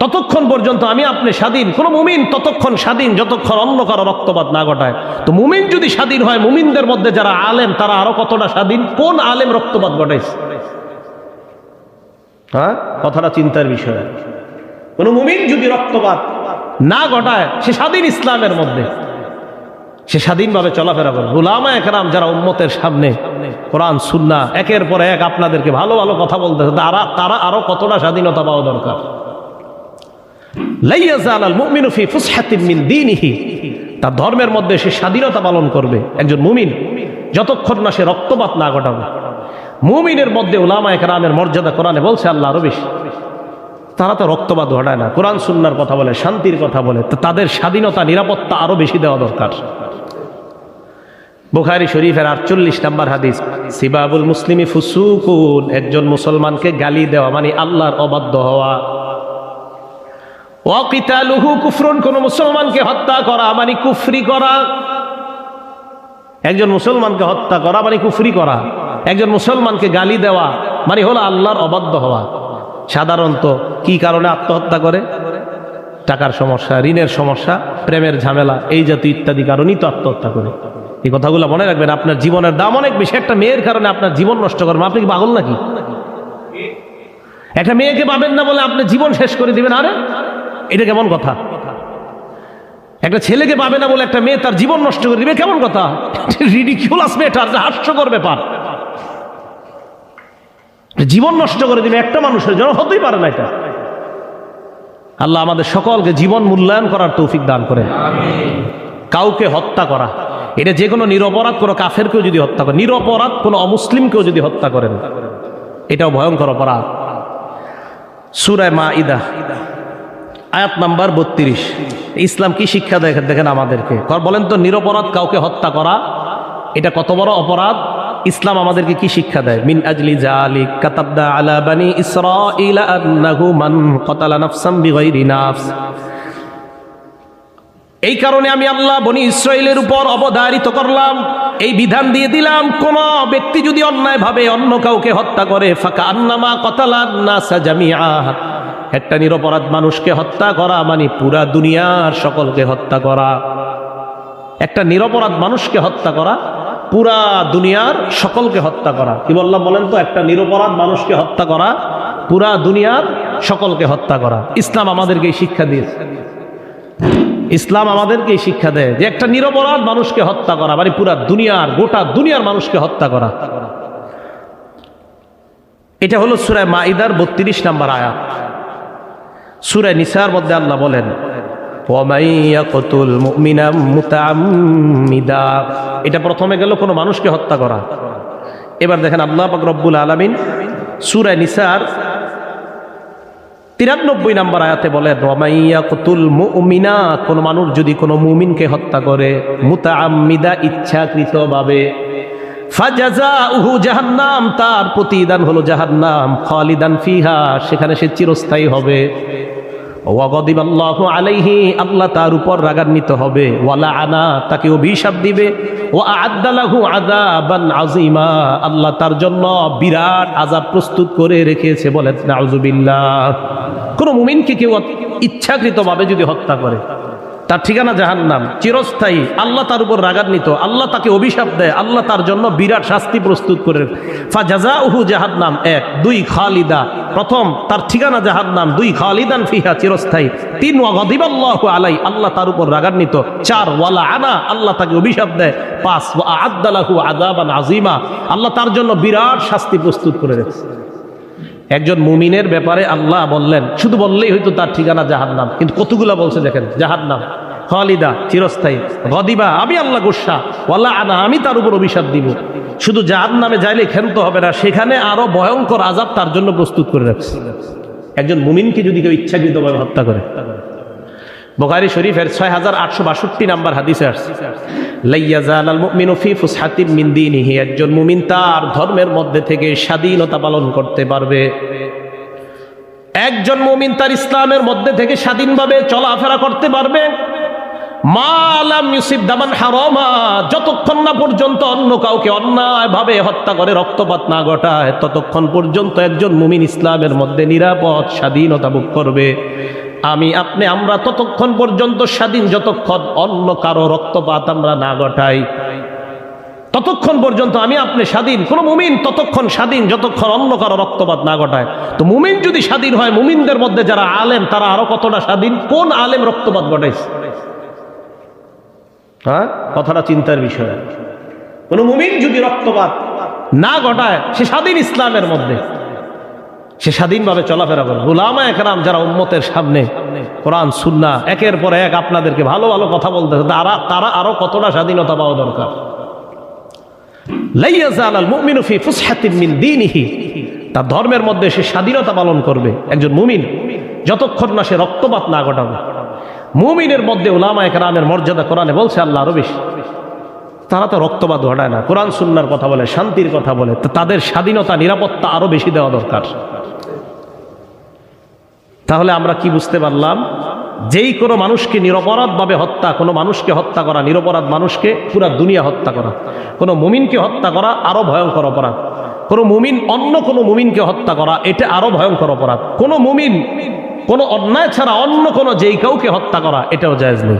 ততক্ষণ পর্যন্ত আমি আপনি স্বাধীন। কোন মুমিন ততক্ষণ স্বাধীন, যতক্ষণ অন্য কারও রক্তপাত না ঘটায়। তো মুমিন যদি স্বাধীন হয়, মুমিনদের মধ্যে যারা আলেম, তারা আরও কতটা স্বাধীন? কোন আলেম রক্তপাত ঘটাইছে? হ্যাঁ? কথাটা চিন্তার বিষয়। কোন মুমিন যদি রক্তপাত না ঘটায়, সে স্বাধীন ইসলামের মধ্যে। সে স্বাধীনভাবে চলাফেরা করে গুলামা একরাম যারা উম্মতের সামনে কোরআন সুন্না একের পর এক আপনাদেরকে ভালো ভালো কথা বলতেছে, তারা তারা আরও কতটা স্বাধীনতা পাওয়া দরকার লাইয়াজাল আল মুমিনু ফি ফুসহাতিন মিন দীনিহি তার ধর্মের মধ্যে সে স্বাধীনতা পালন করবে, একজন মুমিন, যতক্ষণ না সে রক্তপাত না ঘটাবে। মুমিনের মধ্যে উলামা একরামের মর্যাদা কোরআনে বলছে আল্লাহ আরও বেশি। তারা তো রক্তপাত ঘটায় না, কোরআন সুন্নার কথা বলে, শান্তির কথা বলে তাদের স্বাধীনতা, নিরাপত্তা আরও বেশি দেওয়া দরকার। বুখারি শরীফের আটচল্লিশ নাম্বার হাদিস, সিবাবুল মুসলিমি ফুসুকুন, একজন মুসলমানকে গালি দেওয়া মানে আল্লাহর অবাধ্য হওয়া। অকিতালুহু কুফরুন, কোন মুসলমানকে হত্যা করা মানে কুফরি করা। একজন মুসলমানকে হত্যা করা মানে কুফরি করা। একজন মুসলমানকে গালি দেওয়া মানে হলো আল্লাহর অবাধ্য হওয়া। সাধারণত কি কারণে আত্মহত্যা করে? টাকার সমস্যা, ঋণের সমস্যা, প্রেমের ঝামেলা, এই জাতীয় ইত্যাদি কারণেই তো আত্মহত্যা করে। এই কথাগুলো মনে রাখবেন, আপনার জীবনের দাম অনেক বেশি। একটা মেয়ের কারণে আপনার জীবন নষ্ট করবেন আপনি কি পাগল নাকি? একটা মেয়েকে পাবেন না বলে আপনি জীবন শেষ করে দিবেন? আরে এটা কেমন কথা? একটা ছেলেকে পাবে না বলে একটা মেয়ে তার জীবন নষ্ট করে দিবে, কেমন কথা? রিডিকিউলাস মেয়েটার হাস্যকর ব্যাপার। জীবন নষ্ট করে দিবে একটা মানুষের জন্য, হতেই পারে না এটা। আল্লাহ আমাদের সকলকে জীবন মূল্যায়ন করার তৌফিক দান করেন। কাউকে হত্যা করা। এটা যে কোনো নিরপরাধ, কোনো কাফেরকেও যদি হত্যা করে নিরপরাধ, কোনো অমুসলিমকেও যদি হত্যা করেন। এটাও ভয়ঙ্কর অপরাধ। সুরায় মা ইদা আয়াত নাম্বার বত্রিশ। ইসলাম কি শিক্ষা দেখেন দেখেন আমাদেরকে। বলেন তো, নিরপরাধ কাউকে হত্যা করা, এটা কত বড় অপরাধ? ইসলাম আমাদেরকে কি শিক্ষা দেয়? মিন আজলি আলা বানি কতালা এই কারণে আমি আল্লাহ বনি ইসরায়েলের উপর অবধারিত করলাম, এই বিধান দিয়ে দিলাম, কোন ব্যক্তি যদি অন্যায় ভাবে অন্য কাউকে হত্যা করে, ফাঁকা আন্নামা কতালান্নাসা জামিয়া একটা নিরপরাধ মানুষকে হত্যা করা মানে পুরা দুনিয়ার সকলকে হত্যা করা। একটা নিরপরাধ মানুষকে হত্যা করা, পুরা দুনিয়ার সকলকে হত্যা করা। কি বললাম বলেন তো? একটা নিরপরাধ মানুষকে হত্যা করা, পুরা দুনিয়ার সকলকে হত্যা করা। ইসলাম আমাদেরকে এই শিক্ষা দিয়েছে ইসলাম আমাদেরকে এই শিক্ষা দেয় যে একটা নিরপরাধ মানুষকে হত্যা করা মানে পুরা দুনিয়ার, গোটা দুনিয়ার মানুষকে হত্যা করা। এটা হলো সুরায় মাইদার বত্রিশ নাম্বার আয়াত। সুরে নিসার মধ্যে আল্লাহ বলেন এটা প্রথমে গেল কোনো মানুষকে হত্যা করা। এবার দেখেন আল্লাহ পাক রব্বুল আলমিন সুরে নিসার তিরানব্বই নাম্বার আয়াতে বলেন ওয়ামাইয়াকুতুল মুমিনা। কোন মানুষ যদি কোনো মুমিনকে হত্যা করে মুতা আমিদা ইচ্ছাকৃত ভাবে তার প্রতিদান হলো জাহান্নাম, খালিদান ফিহা, সেখানে সে চিরস্থায়ী হবে। ওয়াগদিব আল্লাহ আলাইহি, আল্লাহ তার উপর রাগান্বিত হবে। ওয়ালা আনা, তাকে অভিশাপ দিবে। ও আদালাহু আদাবান আজিমা আল্লাহ তার জন্য বিরাট আজাব প্রস্তুত করে রেখেছে বলেন। নাউজুবিল্লাহ। কোন মুমিনকে কেউ ইচ্ছাকৃতভাবে যদি হত্যা করে তার ঠিকানা জাহান্নাম। চিরস্থায়ী। আল্লাহ তার উপর রাগান্বিত। আল্লাহ তাকে অভিশাপ দেয়। আল্লাহ তার জন্য বিরাট শাস্তি প্রস্তুত করে ফা জাজা উহু জাহান্নাম এক। দুই, খালিদা। প্রথম, তার ঠিকানা জাহান্নাম। দুই, খালিদান ফিহা, চিরস্থায়ী। তিন, ওয়াগদিবাল্লাহু আলাই। আল্লাহ তার উপর রাগান্বিত। চার, ওয়ালা আনা। আল্লাহ তাকে অভিশাপ দেয়। পাঁচ, ওয়া আদালাহু আযাবান আযীমা। আল্লাহ তার জন্য বিরাট শাস্তি প্রস্তুত করে রেখেছে একজন মুমিনের ব্যাপারে আল্লাহ বললেন, শুধু বললেই হয়তো তার ঠিকানা জাহার নাম কিন্তু কতগুলা বলছে দেখেন জাহার নাম খালিদা, চিরস্থায়ী, গদিবা, আমি আল্লাহ গোসা, ওয়াল্লাহ আনা, আমি তার উপর অভিশাপ দিব। শুধু জাহার নামে যাইলে ক্ষান্ত হবে না, সেখানে আরও ভয়ঙ্কর আজাব তার জন্য প্রস্তুত করে রাখছে। একজন মুমিনকে যদি কেউ ইচ্ছাকৃতভাবে হত্যা করে বোখারি শরীফের ছয় হাজার আটশো বাষট্টি নাম্বার হাদিসে আসছে একজন মুমিন তার ধর্মের মধ্যে থেকে স্বাধীনতা পালন করতে পারবে। একজন মুমিন তার ইসলামের মধ্যে থেকে স্বাধীনভাবে চলাফেরা করতে পারবে। যতক্ষণ না পর্যন্ত অন্য কাউকে অন্যায়ভাবে হত্যা করে রক্তপাত না ঘটায়, ততক্ষণ পর্যন্ত একজন মুমিন ইসলামের মধ্যে নিরাপদ স্বাধীনতা ভোগ করবে। আমি আপনি, আমরা ততক্ষণ পর্যন্ত স্বাধীন, যতক্ষণ অন্য কারও রক্তপাত আমরা না ঘটাই। ততক্ষণ পর্যন্ত আমি আপনি স্বাধীন, কোন মুমিন ততক্ষণ স্বাধীন, যতক্ষণ অন্য কারও রক্তপাত না ঘটায়। তো মুমিন যদি স্বাধীন হয়, মুমিনদের মধ্যে যারা আলেম, তারা আরও কতটা স্বাধীন? কোন আলেম রক্তপাত ঘটাইছে? হ্যাঁ? কথাটা চিন্তার বিষয়। কোন মুমিন যদি রক্তপাত না ঘটায়, সে স্বাধীন ইসলামের মধ্যে। সে স্বাধীনভাবে চলাফেরা করে। গুলামা একরাম যারা উম্মতের সামনে কোরআন সুন্না একের পর এক আপনাদেরকে ভালো ভালো কথা বলতে তারা তারা আরও কতটা স্বাধীনতা পাওয়া দরকার। তার ধর্মের মধ্যে সে স্বাধীনতা পালন করবে, একজন মুমিন, যতক্ষণ না সে রক্তপাত না ঘটাবে। মুমিনের মধ্যে উলামা একরামের মর্যাদা কোরআনে বলছে আল্লাহ আরও বেশি। তারা তো রক্তপাত ঘটায় না, কোরআন, সুন্নার কথা বলে, শান্তির কথা বলে তাদের স্বাধীনতা, নিরাপত্তা আরও বেশি দেওয়া দরকার। তাহলে আমরা কি বুঝতে পারলাম? যেই কোনো মানুষকে নিরপরাধভাবে হত্যা, কোনো মানুষকে হত্যা করা, নিরপরাধ মানুষকে পুরা দুনিয়া হত্যা করা, কোনো মুমিনকে হত্যা করা আরও ভয়ঙ্কর অপরাধ, কোনো মুমিন অন্য কোনো মুমিনকে হত্যা করা, এটা আরও ভয়ঙ্কর অপরাধ, কোনো মুমিন কোনো অন্যায় ছাড়া অন্য কোনো যেই কাউকে হত্যা করা, এটাও জায়েজ নেই।